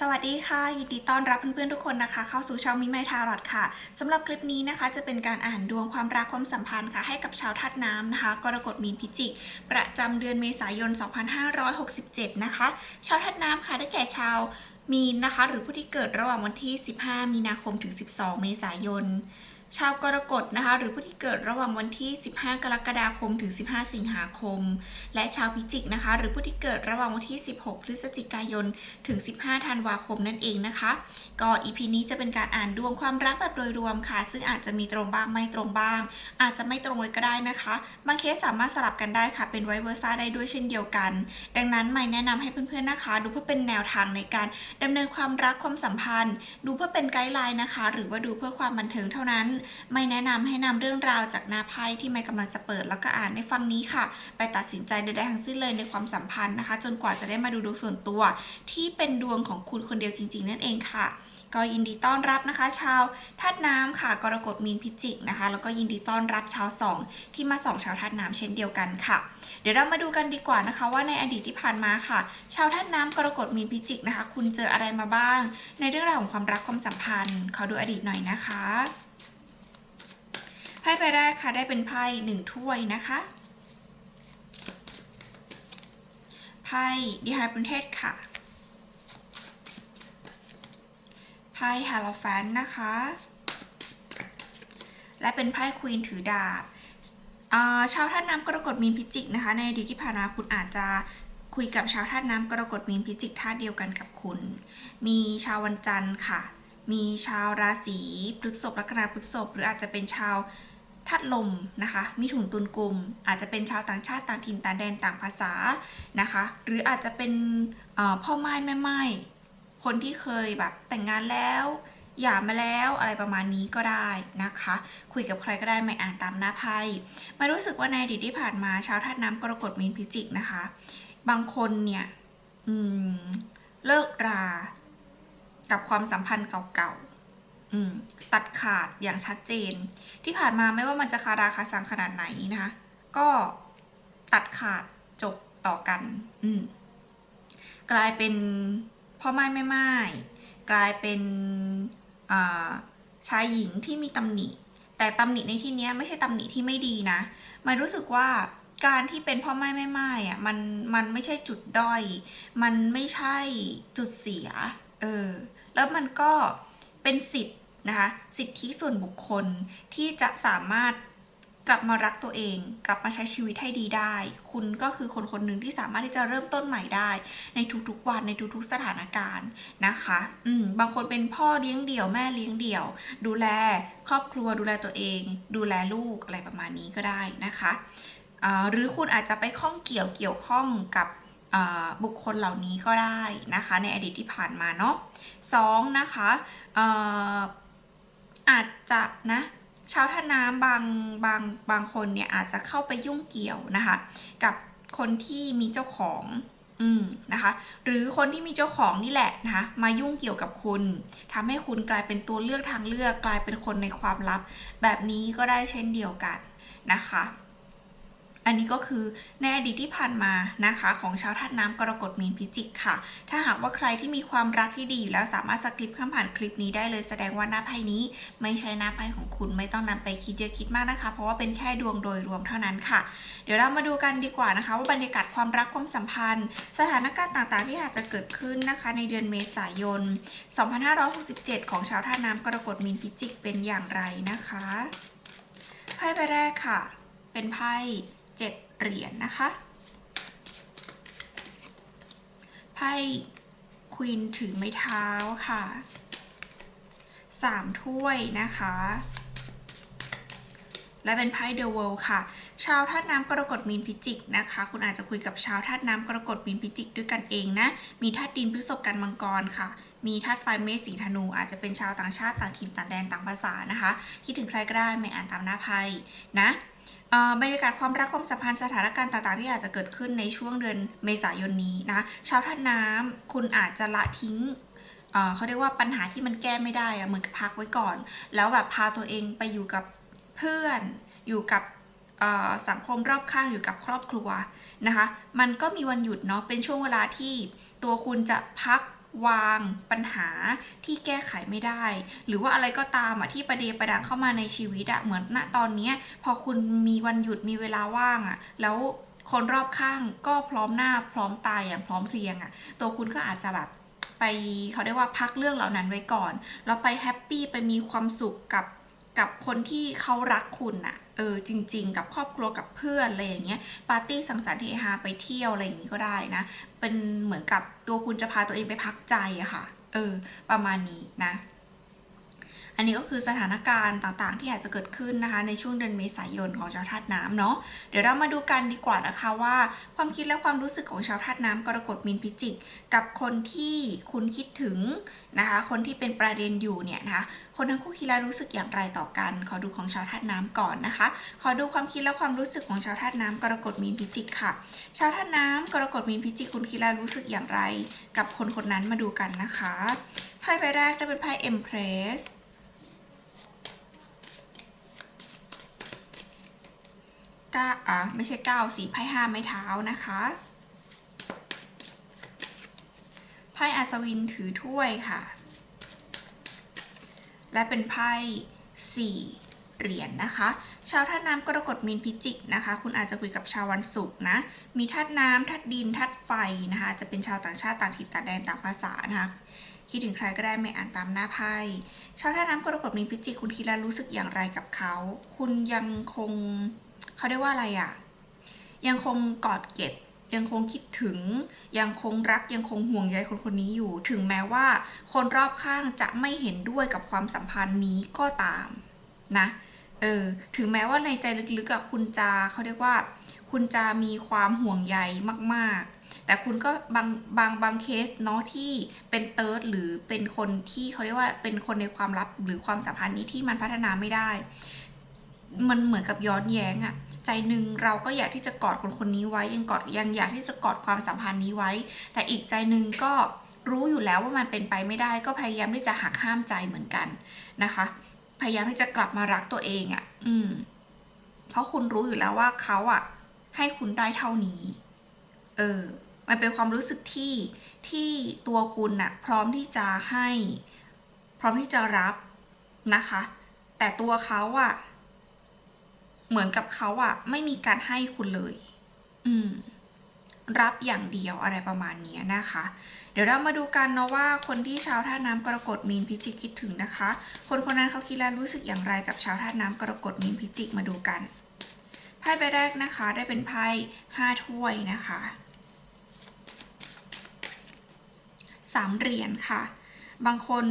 สวัสดีค่ะ ยินดีต้อนรับเพื่อนๆทุกคนนะคะ เข้าสู่ช่องมิไมทารอดค่ะสำหรับคลิปนี้นะคะจะเป็นการอ่านดวงความรักความสัมพันธ์ค่ะ ให้กับชาวธาตุน้ำนะคะ กรกฎมีนพิจิก ประจำเดือนเมษายน 2567 นะคะ ชาวธาตุน้ำค่ะได้แก่ชาวมีนนะคะ หรือผู้ที่เกิดระหว่างวันที่ 15 มีนาคมถึง 12 เมษายน ชาวกรกฎนะคะ หรือผู้ที่เกิดระหว่างวันที่ 15 กรกฎาคม ถึง 15 สิงหาคม และชาวพิจิกนะคะ หรือผู้ที่เกิดระหว่างวันที่ 16 พฤศจิกายน ถึง 15 ธันวาคมนั่นเองนะคะ ก็ EP นี้จะเป็นการอ่านดวงความรักแบบโดยรวมค่ะ ซึ่งอาจจะมีตรงบ้างไม่ตรงบ้าง อาจจะไม่ตรงเลยก็ได้นะคะ บางเคสสามารถสลับกันได้ค่ะ เป็นไวเวอร์ซ่าได้ด้วยเช่นเดียวกัน ดังนั้นไม่แนะนำให้เพื่อนๆนะคะ ดูเพื่อเป็นแนวทางในการดำเนินความรักความสัมพันธ์ ดูเพื่อเป็นไกด์ไลน์นะคะ หรือว่าดูเพื่อความบันเทิงเท่านั้นไม่แนะนำให้นำเรื่องราวจากหน้าไพ่ที่ไม่กำลังจะเปิดแล้วก็อ่านในฟังนี้ค่ะ ไปตัดสินใจใดๆทั้งสิ้นเลยในความสัมพันธ์นะคะ จนกว่าจะได้มาดูดวงส่วนตัว ที่เป็นดวงของคุณคนเดียวจริง ๆ นั่นเองค่ะก็ยินดีต้อนรับนะคะ ชาวธาตุน้ำค่ะกรกฎมีนพิจิกนะคะ แล้วก็ยินดีต้อนรับชาวสองที่มาส่องชาวธาตุน้ำเช่นเดียวกันค่ะ เดี๋ยวเรามาดูกันดีกว่านะคะ ว่าในอดีตที่ผ่านมาค่ะ ชาวธาตุน้ำกรกฎมีนพิจิกนะคะ คุณเจออะไรมาบ้าง ในเรื่องราวของความรักความสัมพันธ์ขอดูอดีตหน่อยนะคะ พ่ใบแรกค่ะได้เป็นไพ่หนึ่งถ้วยนะคะไพ่ดีไฮปรเทศค่ะไพ่ฮาโลแฟนนะคะ และเป็นไพ่ควีนถือดาบอ่าชาวท่าตุน้ำกรกฎมีนพิจิกนะคะ ในอดีตที่ผ่านมาคุณอาจจะคุยกับชาวท่าตุน้ำกรกฎมีนพิจิกท่าเดียวกันกับคุณ มีชาววันจันทร์ค่ะ มีชาวราศีพฤษภลัคนาพฤษภหรืออาจจะเป็นชาว ธาตุลมนะคะมิถุนตุลกุมอาจจะเป็นชาวต่างชาติต่างถิ่นต่างแดนต่างภาษานะคะ หรืออาจจะเป็นพ่อไม้แม่ไม้คนที่เคยแบบแต่งงานแล้วหย่ามาแล้วอะไรประมาณนี้ก็ได้นะคะ คุยกับใครก็ได้ไม่อ่านตามหน้าไพ่ม่รู้สึกว่าในอดีตที่ผ่านมาชาวธาตุน้ำกรกฎมีนพิจิกนะคะ บางคนเนี่ยอืมเลิกรา กับความสัมพันธ์เก่าๆ ตัดขาดอย่างชัดเจน ที่ผ่านมาไม่ว่ามันจะคาราคาซังขนาดไหนนะคะก็ตัดขาดจบต่อกัน อืกลายเป็นพ่อไม้แม่ไม้กลายเป็นชายหญิงที่มีตำหนิ แต่ตำหนิในที่นี้ไม่ใช่ตำหนิที่ไม่ดีนะมายรู้สึกว่าการที่เป็นพ่อไม้แม่ไม้อะมันมันไม่ใช่จุดด้อย มันไม่ใช่จุดเสีย เออ แล้วมันก็ เป็นสิทธิ์นะคะสิทธิส่วนบุคคลที่จะสามารถกลับมารักตัวเอง กลับมาใช้ชีวิตให้ดีได้ คุณก็คือคนคนหนึ่งที่สามารถที่จะเริ่มต้นใหม่ได้ ในทุกๆวันในทุกๆสถานการณ์นะคะ อืมบางคนเป็นพ่อเลี้ยงเดี่ยวแม่เลี้ยงเดี่ยว ดูแลครอบครัวดูแลตัวเอง ดูแลลูกอะไรประมาณนี้ก็ได้นะคะหรือคุณอาจจะไปข้องเกี่ยวเกี่ยวข้องกับ บุคคลเหล่านี้ก็ได้นะคะ ในอดีตที่ผ่านมาเนาะสองนะคะอาจจะนะชาวท่าน้ำบางบางบางคนเนี่ยอาจจะเข้าไปยุ่งเกี่ยวนะคะ กับคนที่มีเจ้าของอืมนะคะ หรือคนที่มีเจ้าของนี่แหละนะคะ มายุ่งเกี่ยวกับคุณทำให้คุณกลายเป็นตัวเลือกทางเลือก กลายเป็นคนในความลับ แบบนี้ก็ได้เช่นเดียวกันนะคะ อันนี้ก็คือในอดีตที่ผ่านมานะคะ ของชาวธาตุน้ำกรกฎมีนพิจิกค่ะ ถ้าหากว่าใครที่มีความรักที่ดีอยู่แล้วสามารถสกิปข้ามผ่านคลิปนี้ได้เลยแสดงว่าหน้าไพ่นี้ ไม่ใช่หน้าไพ่ของคุณไม่ต้องนำไปคิดเยอะคิดมากนะคะ เพราะว่าเป็นแค่ดวงโดยรวมเท่านั้นค่ะ เดี๋ยวเรามาดูกันดีกว่านะคะ ว่าบรรยากาศความรักความสัมพันธ์ สถานการณ์ต่างๆ ที่อาจจะเกิดขึ้นนะคะ ในเดือนเมษายน 2567 ของชาวท่าน้ำกรกฎมีนพิจิกเป็นอย่างไรนะคะไพ่ใบแรกค่ะ เป็นไพ่ เจ็ดเหรียญนะคะไพ่ควีนถือไม้เท้าค่ะสามถ้วยนะคะ และเป็นไพ่เดอะเวิลด์ค่ะ ชาวธาตุน้ำกรกฎมีนพิจิกนะคะ คุณอาจจะคุยกับชาวธาตุน้ำกรกฎมีนพิจิกด้วยกันเองนะ มีธาตุดินพฤษภกันมังกรค่ะ มีธาตุไฟเมษสีธนู อาจจะเป็นชาวต่างชาติต่างถิ่นต่างแดนต่างภาษานะคะ คิดถึงใครก็ได้ไม่อ่านตามหน้าไพ่นะบรรยากาศความรักความสัมพันธ์สถานการณ์ต่างๆ ที่อาจจะเกิดขึ้นในช่วงเดือนเมษายนนี้นะชาวธาตุน้ำคุณอาจจะละทิ้งเขาเรียกว่าปัญหาที่มันแก้ไม่ได้อะเหมือนกับพักไว้ก่อน แล้วแบบพาตัวเองไปอยู่กับเพื่อน อยู่กับสังคมรอบข้างอยู่กับครอบครัวนะคะ มันก็มีวันหยุดเนาะเป็นช่วงเวลาที่ตัวคุณจะพัก วางปัญหาที่แก้ไขไม่ได้ หรือว่าอะไรก็ตามอะที่ประเดประดังเข้ามาในชีวิตอะเหมือนณตอนเนี้ยพอคุณมีวันหยุดมีเวลาว่างอะแล้วคนรอบข้างก็พร้อมหน้าพร้อมตายอย่างพร้อมเพรียงอะ ตัวคุณก็อาจจะแบบไปเขาเรียกว่าพักเรื่องเหล่านั้นไว้ก่อน แล้วไปแฮปปี้ไปมีความสุขกับ กับคนที่เขารักคุณอะเออจริง ๆ กับครอบครัวกับเพื่อนอะไรอย่างเงี้ยปาร์ตี้สังสรรค์เฮฮาไปเที่ยวอะไรอย่างงี้ก็ได้นะ เป็นเหมือนกับตัวคุณจะพาตัวเองไปพักใจอะค่ะ เออ ประมาณนี้นะ อันนี้ก็คือสถานการณ์ต่างๆ ที่อาจจะเกิดขึ้นนะคะในช่วงเดือนเมษายนของชาวธาตุน้ำเนาะเดี๋ยวเรามาดูกันดีกว่านะคะว่า ความคิดและความรู้สึกของชาวธาตุน้ำกรกฎมีนพิจิก กับคนที่คุณคิดถึงนะคะคนที่เป็นประเด็นอยู่เนี่ยนะคะคนทั้งคู่คิดและรู้สึกอย่างไรต่อกัน ขอดูของชาวธาตุน้ำก่อนนะคะ ขอดูความคิดและความรู้สึกของชาวธาตุน้ำกรกฎมีนพิจิกค่ะ ชาวธาตุน้ำกรกฎมีนพิจิกคุณคิดและรู้สึกอย่างไร กับคนคนนั้นมาดูกันนะคะ ไพ่ใบแรกจะเป็นไพ่ Empress ก้าอะไม่ใช่เก้าสีไพ่ห้าไม้เท้านะคะไพ่อัศวินถือถ้วยค่ะ และเป็นไพ่สี่เหรียญนนะคะ ชาวธาตุน้ำกรกฎมีนพิจิกนะคะ คุณอาจจะคุยกับชาววันศุกร์นะ มีธาตุน้ำธาตุดินธาตุไฟนะคะจจะเป็นชาวต่างชาติต่างถิ่นต่างแดนต่างภาษานะคะคิดถึงใครก็ได้ไม่อ่านตามหน้าไพ่ ชาวธาตุน้ำกรกฎมีนพิจิกคุณคิดและรู้สึกอย่างไรกับเขา คุณยังคง เขาเรียกว่าอะไรอะ่ะ ยังคงกอดเก็บ ยังคงคิดถึง ยังคงรักยังคงห่วงใยคนคนนี้อยู่ ถึงแม้ว่าคนรอบข้างจะไม่เห็นด้วยกับความสัมพันธ์นี้ก็ตามนะเออถึงแม้ว่าในใจลึกๆอะคุณจะเขาเรียกว่า คุณจะมีความห่วงใยมาก ๆ แต่คุณก็บางบางบางเคสเนาะที่เป็นเติร์ดหรือเป็นคนที่เขาเรียกว่าเป็นคนในความลับหรือความสัมพันธ์นี้ที่มันพัฒนาไม่ได้ มันเหมือนกับย้อนแย้งอะใจหนึ่งเราก็อยากที่จะกอดคนคนนี้ไว้ยังกอดยังอยากที่จะกอดความสัมพันธ์นี้ไว้ แต่อีกใจหนึ่งก็รู้อยู่แล้วว่ามันเป็นไปไม่ได้ ก็พยายามที่จะหักห้ามใจเหมือนกันนะคะ พยายามที่จะกลับมารักตัวเองอะ่ะ อืม เพราะคุณรู้อยู่แล้วว่าเขาอะ่ะ ให้คุณได้เท่านี้ เออ มันเป็นความรู้สึกที่ที่ตัวคุณน่ะ พร้อมที่จะให้ พร้อมที่จะรับนะคะ แต่ตัวเขาอะ่ะ เหมือนกับเขาอะ่ะไม่มีการให้คุณเลย อืม รับอย่างเดียวอะไรประมาณนี้นะคะ เดี๋ยวเรามาดูกันเนาะว่าคนที่ชาวท่าน้ำกรกฎมีนพิจิกคิดถึงนะคะ คนคนนั้นเขาคิดและรู้สึกอย่างไรกับชาวท่าน้ำกรกฎมีนพิจิกมาดูกันไพ่ใบแรกนะคะ ได้เป็นไพ่ห้าถ้วยนะคะสามเหรียญค่ะ บางคน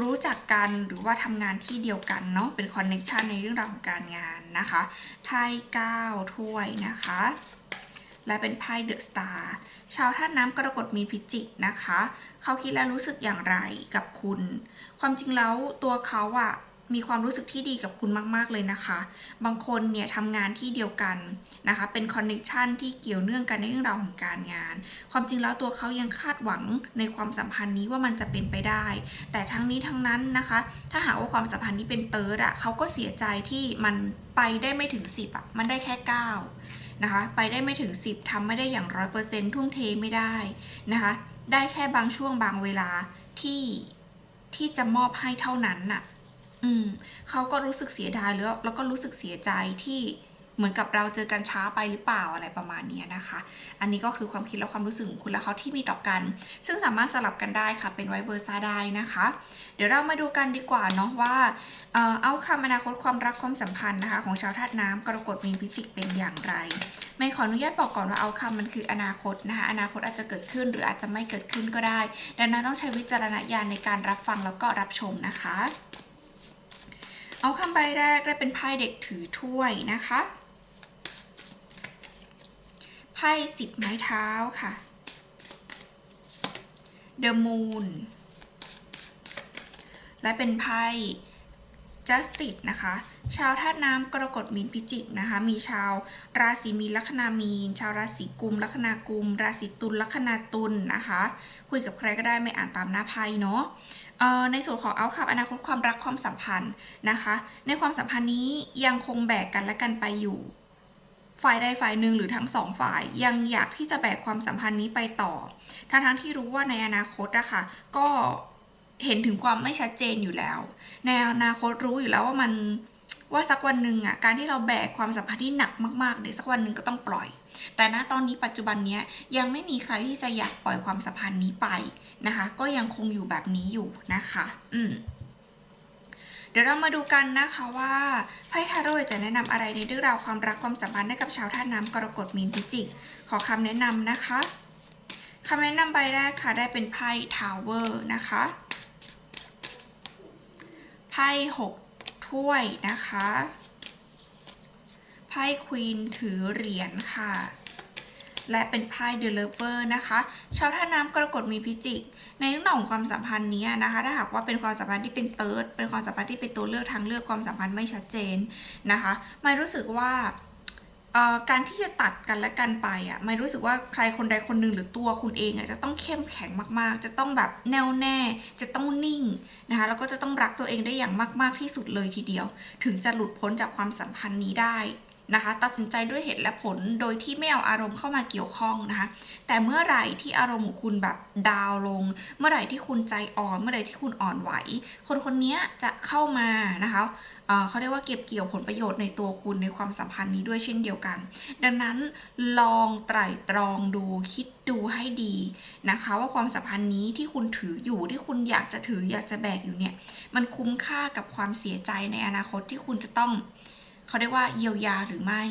รู้จักกันหรือว่าทำงานที่เดียวกันเนาะเป็นคอนเน็ชันในเรื่องราวของการงานนะคะไพ่ก้าถ้วยนะคะ และเป็นไพ่เดอะสตาร์ชาวท่าน้ำกรกฎมีพิจิกนะคะ เขาคิดและรู้สึกอย่างไรกับคุณ ความจริงแล้วตัวเขาอะ มีความรู้สึกที่ดีกับคุณมาก ๆ เลยนะคะ บางคนเนี่ยทำงานที่เดียวกันนะคะ เป็นคอนเนคชันที่เกี่ยวเนื่องกันในเรื่องราวของการงาน ความจริงแล้วตัวเขายังคาดหวังในความสัมพันธ์นี้ว่ามันจะเป็นไปได้ แต่ทั้งนี้ทั้งนั้นนะคะ ถ้าหากว่าความสัมพันธ์นี้เป็นเติร์ดอะเขาก็เสียใจที่มันไปได้ไม่ถึง 10อะมันได้แค่ 9 นะคะ ไปได้ไม่ถึง 10ทำไม่ได้อย่างร้อยเปอร์เซ็นต์ทุ่มเทไม่ได้นะคะ ได้แค่บางช่วงบางเวลาที่ที่จะมอบให้เท่านั้นน่ะ อืมเขาก็รู้สึกเสียดายแล้วแล้วก็รู้สึกเสียใจที่เหมือนกับเราเจอกันช้าไปหรือเปล่าอะไรประมาณนี้นะคะ อันนี้ก็คือความคิดและความรู้สึกของคุณและเขาที่มีต่อกัน ซึ่งสามารถสลับกันได้ค่ะ เป็นไวเบอร์ซ่าได้นะคะ เดี๋ยวเรามาดูกันดีกว่าเนาะว่า เอาคำอนาคตความรักความสัมพันธ์นะคะ ของชาวธาตุน้ำกรกฎมีนพิจิกเป็นอย่างไร ไม่ขออนุญาตบอกก่อนว่าเอาคำมันคืออนาคตนะคะ อนาคตอาจจะเกิดขึ้นหรืออาจจะไม่เกิดขึ้นก็ได้ ดังนั้นต้องใช้วิจารณญาณในการรับฟังแล้วก็รับชมนะคะ เอาคำใบแรกได้เป็นไพ่เด็กถือถ้วยนะคะไพ่สิบไม้เท้าค่ะ The Moon และเป็นไพ่ Justice นะคะ ชาวธาตุน้ำกรกฎมีนพิจิกนะคะ มีชาวราศีมีนลัคนามีน ชาวราศีกุมลัคนากุม ราศีตุลลัคนาตุลนะคะ คุยกับใครก็ได้ไม่อ่านตามหน้าไพ่เนาะ ในส่วนของเอาคับอนาคตความรักความสัมพันธ์นะคะ ในความสัมพันธ์นี้ยังคงแบกกันและกันไปอยู่ ฝ่ายใดฝ่ายหนึ่งหรือทั้งสองฝ่ายยังอยากที่จะแบกความสัมพันธ์นี้ไปต่อ ทั้งทั้งที่รู้ว่าในอนาคตอะค่ะก็เห็นถึงความไม่ชัดเจนอยู่แล้ว ในอนาคตรู้อยู่แล้วว่ามัน ว่าสักวันหนึ่งอะการที่เราแบกความสัมพันธ์ที่หนักมากๆเดี๋ยวสักวันหนึ่งก็ต้องปล่อย แต่ณตอนนี้ปัจจุบันเนี้ยยังไม่มีใครที่จะอยากปล่อยความสัมพันธ์นี้ไปนะคะ ก็ยังคงอยู่แบบนี้อยู่นะคะ อืมเดี๋ยวเรามาดูกันนะคะว่าไพ่ทาโร่จะแนะนำอะไรในเรื่องราวความรักความสัมพันธ์ให้กับชาวธาตุน้ำกรกฎมีนพิจิก ขอคำแนะนำนะคะคำแนะนำใบแรกค่ะได้เป็นไพ่ทาวเวอร์นะคะไพ่หก ถ้วยนะคะไพ่ควีนถือเหรียญค่ะ และเป็นไพ่เดลเวอร์นะคะชาวท่าน้ำกรกฎมีพิจิก ในเรื่องของความสัมพันธ์นี้นะคะ ถ้าหากว่าเป็นความสัมพันธ์ที่เป็นเติร์ดเป็นความสัมพันธ์ที่เป็นตัวเลือกทางเลือกความสัมพันธ์ไม่ชัดเจนนะคะไม่รู้สึกว่า การที่จะตัดกันและกันไปอะไม่รู้สึกว่าใครคนใดคนหนึ่งหรือตัวคุณเองอะจะต้องเข้มแข็งมากๆ จะต้องแบบแน่วแน่ จะต้องนิ่งนะคะแล้วก็จะต้องรักตัวเองได้อย่างมาก ๆที่สุดเลยทีเดียว ถึงจะหลุดพ้นจากความสัมพันธ์นี้ได้ นะคะ ตัดสินใจด้วยเหตุและผลโดยที่ไม่เอาอารมณ์เข้ามาเกี่ยวข้องนะคะ แต่เมื่อไหร่ที่อารมณ์ของคุณแบบดาวลง เมื่อไหร่ที่คุณใจอ่อน เมื่อไหร่ที่คุณอ่อนไหว คนคนนี้จะเข้ามานะคะเอ่อเขาเรียกว่าเก็บเกี่ยวผลประโยชน์ในตัวคุณในความสัมพันธ์นี้ด้วยเช่นเดียวกัน ดังนั้นลองไตร่ตรองดูคิดดูให้ดีนะคะ ว่าความสัมพันธ์นี้ที่คุณถืออยู่ที่คุณอยากจะถืออยากจะแบกอยู่เนี่ย มันคุ้มค่ากับความเสียใจในอนาคตที่คุณจะต้อง เขาเรียกว่าเยียวยาหรือไม่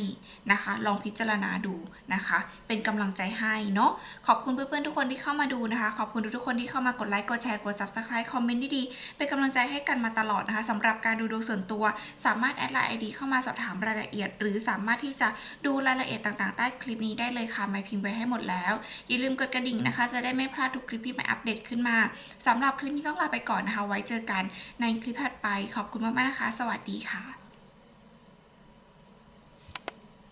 นะคะ ลองพิจารณาดูนะคะ เป็นกำลังใจให้เนาะขอบคุณเพื่อนๆทุกคนที่เข้ามาดูนะคะ ขอบคุณทุกๆคนที่เข้ามากดไลค์กดแชร์กด subscribe คอมเมนต์ดีๆเป็นกำลังใจให้กันมาตลอดนะคะสำหรับการดูดวงส่วนตัว สามารถแอดไลน์ไอดีเข้ามาสอบถามรายละเอียด หรือสามารถที่จะดูรายละเอียดต่างๆ ใต้คลิปนี้ได้เลยค่ะไม่พิมพ์ไว้ให้หมดแล้ว อย่าลืมกดกระดิ่งนะคะ จะได้ไม่พลาดทุกคลิปที่ใหม่อัปเดตขึ้นมาสำหรับคลิปนี้ต้องลาไปก่อนนะคะ ไว้เจอกันในคลิปถัดไป ขอบคุณมากๆนะคะ สวัสดีค่ะ